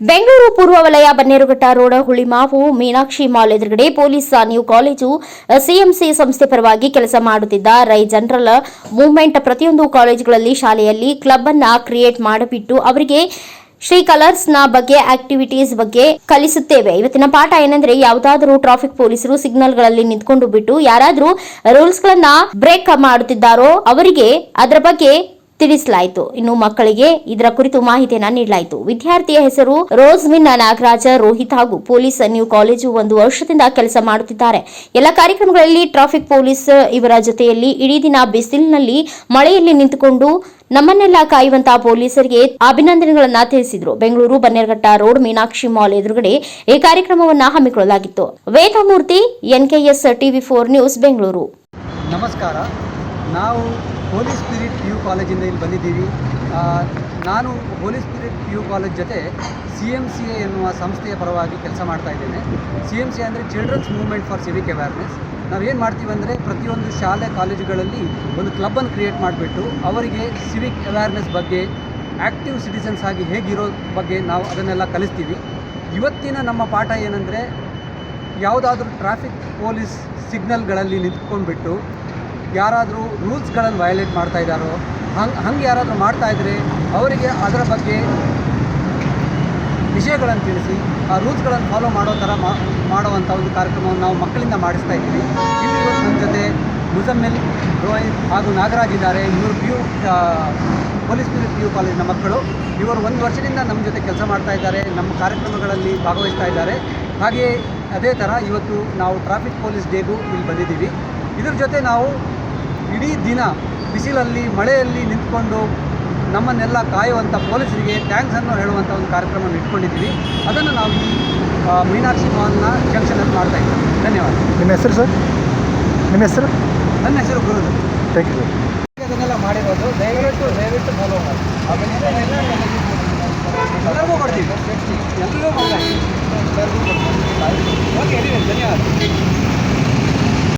ಬೆಂಗಳೂರು ಪೂರ್ವ ವಲಯ Bannerghatta road Hulimavu Meenakshi mall ಎದುರುಗಡೆ ಪೊಲೀಸ್ ನ್ಯೂ ಕಾಲೇಜು, ಸಿಎಂಸಿ ಸಂಸ್ಥೆ ಪರವಾಗಿ ಕೆಲಸ ಮಾಡುತ್ತಿದ್ದ ರೈ ಜನರಲ್ ಮೂವ್ಮೆಂಟ್ ಪ್ರತಿಯೊಂದು ಕಾಲೇಜುಗಳಲ್ಲಿ ಶಾಲೆಯಲ್ಲಿ ಕ್ಲಬ್ ಅನ್ನ ಕ್ರಿಯೇಟ್ ಮಾಡಿಬಿಟ್ಟು ಅವರಿಗೆ ಶ್ರೀ ಕಲರ್ಸ್ನ ಬಗ್ಗೆ ಆಕ್ಟಿವಿಟೀಸ್ ಬಗ್ಗೆ ಕಲಿಸುತ್ತೇವೆ. ಇವತ್ತಿನ ಪಾಠ ಏನಂದ್ರೆ ಯಾವುದಾದರೂ ಟ್ರಾಫಿಕ್ ಪೊಲೀಸರು ಸಿಗ್ನಲ್ಗಳಲ್ಲಿ ನಿಂತ್ಕೊಂಡು ಬಿಟ್ಟು ಯಾರಾದರೂ ರೂಲ್ಸ್ ಗಳನ್ನ ಬ್ರೇಕ್ ಮಾಡುತ್ತಿದ್ದಾರೋ ಅವರಿಗೆ ಅದರ ಬಗ್ಗೆ ತಿಳಿಸಲಾಯಿತು. ಇನ್ನು ಮಕ್ಕಳಿಗೆ ಇದರ ಕುರಿತು ಮಾಹಿತಿಯನ್ನ ನೀಡಲಾಯಿತು. ವಿದ್ಯಾರ್ಥಿಯ ಹೆಸರು ರೋಸ್ಮಿನ್ ನಾಗರಾಜ ರೋಹಿತ್ ಹಾಗೂ ಪೊಲೀಸ್ ನ್ಯೂ ಕಾಲೇಜು ಒಂದು ವರ್ಷದಿಂದ ಕೆಲಸ ಮಾಡುತ್ತಿದ್ದಾರೆ. ಎಲ್ಲ ಕಾರ್ಯಕ್ರಮಗಳಲ್ಲಿ ಟ್ರಾಫಿಕ್ ಪೊಲೀಸ್ ಇವರ ಜೊತೆಯಲ್ಲಿ ಇಡೀ ದಿನ ಬಿಸಿಲಿನಲ್ಲಿ ಮಳೆಯಲ್ಲಿ ನಿಂತುಕೊಂಡು ನಮ್ಮನ್ನೆಲ್ಲ ಕಾಯುವಂತಹ ಪೊಲೀಸರಿಗೆ ಅಭಿನಂದನೆಗಳನ್ನ ತಿಳಿಸಿದ್ರು. ಬೆಂಗಳೂರು, ಬನ್ನೇರಘಟ್ಟ, ರೋಡ್, ಮೀನಾಕ್ಷಿ ಮಾಲ್ ಎದುರುಗಡೆ ಈ ಕಾರ್ಯಕ್ರಮವನ್ನ ಹಮ್ಮಿಕೊಳ್ಳಲಾಗಿತ್ತು. Vedamurthy NKS TV four news, Bengaluru. ನಮಸ್ಕಾರ. ನಾವು ಹೋಲಿ ಸ್ಪಿರಿಟ್ ಪಿ ಯು ಕಾಲೇಜಿಂದ ಇಲ್ಲಿ ಬಂದಿದ್ದೀವಿ. ನಾನು holy spirit P U college ಜೊತೆ ಸಿ ಎಂ ಸಿ ಎ ಎನ್ನುವ ಸಂಸ್ಥೆಯ ಪರವಾಗಿ ಕೆಲಸ ಮಾಡ್ತಾ ಇದ್ದೇನೆ. ಸಿ ಎಂ ಸಿ ಅಂದರೆ children's movement for civic awareness ನಾವೇನು ಮಾಡ್ತೀವಿ ಅಂದರೆ ಪ್ರತಿಯೊಂದು ಶಾಲೆ, ಕಾಲೇಜುಗಳಲ್ಲಿ ಒಂದು ಕ್ಲಬ್ಬನ್ನು ಕ್ರಿಯೇಟ್ ಮಾಡಿಬಿಟ್ಟು ಅವರಿಗೆ ಸಿವಿಕ್ ಅವೇರ್ನೆಸ್ ಬಗ್ಗೆ ಆ್ಯಕ್ಟಿವ್ ಸಿಟಿಸನ್ಸ್ ಆಗಿ ಹೇಗಿರೋ ಬಗ್ಗೆ ನಾವು ಅದನ್ನೆಲ್ಲ ಕಲಿಸ್ತೀವಿ. ಇವತ್ತಿನ ನಮ್ಮ ಪಾಠ ಏನಂದರೆ, ಯಾವುದಾದ್ರೂ ಟ್ರಾಫಿಕ್ ಪೊಲೀಸ್ ಸಿಗ್ನಲ್ಗಳಲ್ಲಿ ನಿಂತ್ಕೊಂಡ್ಬಿಟ್ಟು ಯಾರಾದರೂ ರೂಲ್ಸ್ಗಳನ್ನು ವಯಲೇಟ್ ಮಾಡ್ತಾ ಇದ್ದಾರೋ, ಹಂಗೆ ಹಂಗೆ ಯಾರಾದರೂ ಮಾಡ್ತಾ ಇದ್ದರೆ ಅವರಿಗೆ ಅದರ ಬಗ್ಗೆ ವಿಷಯಗಳನ್ನು ತಿಳಿಸಿ, ಆ ರೂಲ್ಸ್ಗಳನ್ನು ಫಾಲೋ ಮಾಡೋ ಥರ ಮಾಡುವಂಥ ಒಂದು ಕಾರ್ಯಕ್ರಮವನ್ನು ನಾವು ಮಕ್ಕಳಿಂದ ಮಾಡಿಸ್ತಾ ಇದ್ದೀವಿ. ಇಲ್ಲಿ ನಮ್ಮ ಜೊತೆ ಮುಜಮ್ಮಿಲ್, ರೋಹಿತ್ ಹಾಗೂ ನಾಗರಾಜ್ ಇದ್ದಾರೆ. ಇವರು P U police P U ಕಾಲೇಜಿನ ಮಕ್ಕಳು. ಇವರು ಒಂದು ವರ್ಷದಿಂದ ನಮ್ಮ ಜೊತೆ ಕೆಲಸ ಮಾಡ್ತಾ ಇದ್ದಾರೆ, ನಮ್ಮ ಕಾರ್ಯಕ್ರಮಗಳಲ್ಲಿ ಭಾಗವಹಿಸ್ತಾ ಇದ್ದಾರೆ. ಹಾಗೆಯೇ ಅದೇ ಥರ ಇವತ್ತು ನಾವು ಟ್ರಾಫಿಕ್ ಪೊಲೀಸ್ ಡೇಗೂ ಇಲ್ಲಿ ಬಂದಿದ್ದೀವಿ. ಇದ್ರ ಜೊತೆ ನಾವು ಇಡೀ ದಿನ ಬಿಸಿಲಲ್ಲಿ ಮಳೆಯಲ್ಲಿ ನಿಂತ್ಕೊಂಡು ನಮ್ಮನ್ನೆಲ್ಲ ಕಾಯುವಂಥ ಪೊಲೀಸರಿಗೆ ಥ್ಯಾಂಕ್ಸನ್ನು ಹೇಳುವಂಥ ಒಂದು ಕಾರ್ಯಕ್ರಮವನ್ನು ಇಟ್ಕೊಂಡಿದ್ದೀವಿ. ಅದನ್ನು ನಾವು ಈ ಮೀನಾಕ್ಷಿ ಮಾಲ್ನ ಜಂಕ್ಷನಲ್ಲಿ ಮಾಡ್ತಾ ಇದ್ದೀವಿ. ಧನ್ಯವಾದ. ನಿಮ್ಮ ಹೆಸರು ಸರ್? ನಿಮ್ಮ ಹೆಸರು? ನನ್ನ ಹೆಸರು ಗುರು ಥ್ಯಾಂಕ್ ಯು ಅದನ್ನೆಲ್ಲ ಮಾಡಿರೋದು ದಯವಿಟ್ಟು ದಯವಿಟ್ಟು ಫಾಲೋ ಮಾಡಿ. ಎಲ್ಲರಿಗೂ ಕೊಡ್ತೀವಿ. ಎಲ್ಲರೂ ಓಕೆ ಧನ್ಯವಾದ.